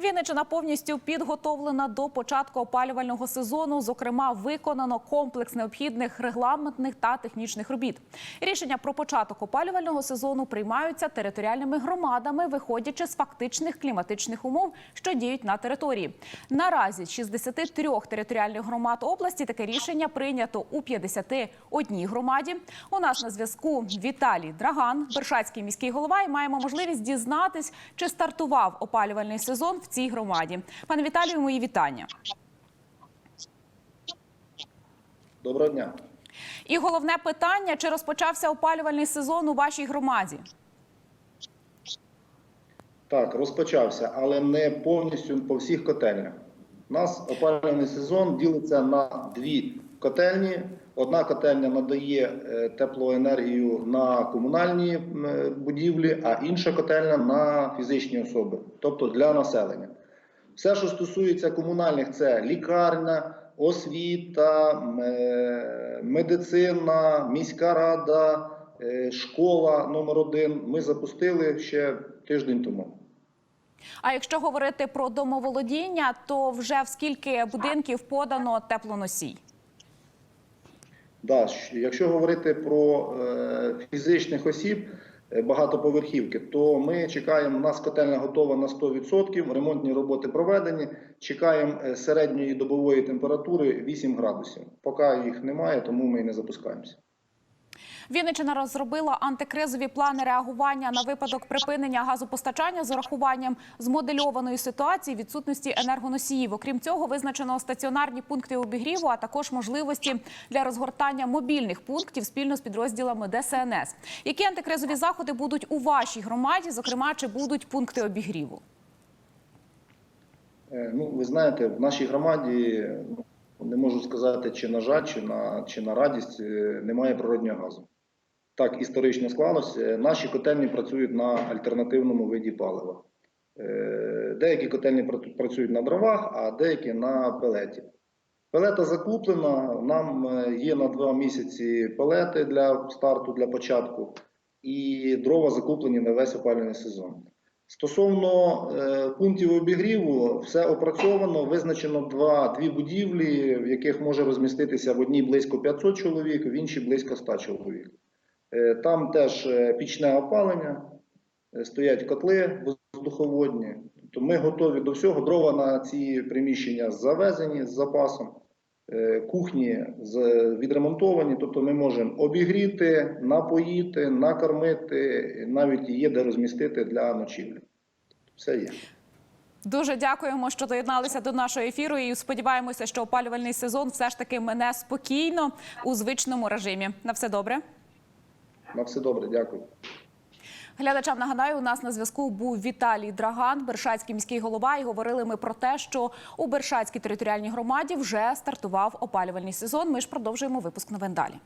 Вінниччина повністю підготовлена до початку опалювального сезону. Зокрема, виконано комплекс необхідних регламентних та технічних робіт. Рішення про початок опалювального сезону приймаються територіальними громадами, виходячи з фактичних кліматичних умов, що діють на території. Наразі з 63 територіальних громад області таке рішення прийнято у 51 громаді. У нас на зв'язку Віталій Драган, Бершацький міський голова, і маємо можливість дізнатись, чи стартував опалювальний сезон в цій громаді. Пане Віталію, мої вітання. Доброго дня. І головне питання: чи розпочався опалювальний сезон у вашій громаді? Так, розпочався, але не повністю по всіх котельнях. У нас опалювальний сезон ділиться на дві котельні. Одна котельня надає е, теплоенергію на комунальні е, будівлі, а інша котельня на фізичні особи, тобто для населення. Все, що стосується комунальних, це лікарня, освіта, е, медицина, міська рада, школа номер один. Ми запустили ще тиждень тому. А якщо говорити про домоволодіння, то вже в скільки будинків подано теплоносій? Да, якщо говорити про е, фізичних осіб е, багатоповерхівки, то ми чекаємо, у нас котельна готова на 100%, ремонтні роботи проведені. Чекаємо е, середньої добової температури 8 градусів. Поки їх немає, тому ми і не запускаємося. Вінниччина розробила антикризові плани реагування на випадок припинення газопостачання з урахуванням змодельованої ситуації відсутності енергоносіїв. Окрім цього, визначено стаціонарні пункти обігріву, а також можливості для розгортання мобільних пунктів спільно з підрозділами ДСНС. Які антикризові заходи будуть у вашій громаді? Зокрема, чи будуть пункти обігріву? Е, Ну, ви знаєте, в нашій громаді ну, не можу сказати, чи на жаль, чи на, чи на радість е, немає природнього газу. Так історично склалося. Наші котельні працюють на альтернативному виді палива. Е, Деякі котельні працюють на дровах, а деякі на пелеті. Пелета закуплена. Нам е, є на два місяці пелети для старту, для початку, і дрова закуплені на весь опалювальний сезон. Стосовно е, пунктів обігріву, все опрацьовано. Визначено два, дві будівлі, в яких може розміститися в одній близько 500 чоловік, в іншій близько 100 чоловік. Е, там теж е, пічне опалення, стоять котли воздуховодні. Тобто ми готові до всього. Дрова на ці приміщення завезені з запасом. Е, Кухні відремонтовані, тобто ми можемо обігріти, напоїти, накормити, навіть є де розмістити для ночівлі. Все є. Дуже дякуємо, що доєдналися до нашого ефіру. І сподіваємося, що опалювальний сезон все ж таки мене спокійно у звичному режимі. На все добре. На все добре, дякую. Глядачам нагадаю, у нас на зв'язку був Віталій Драган, Бершацький міський голова. І говорили ми про те, що у Бершацькій територіальній громаді вже стартував опалювальний сезон. Ми ж продовжуємо випуск новин далі.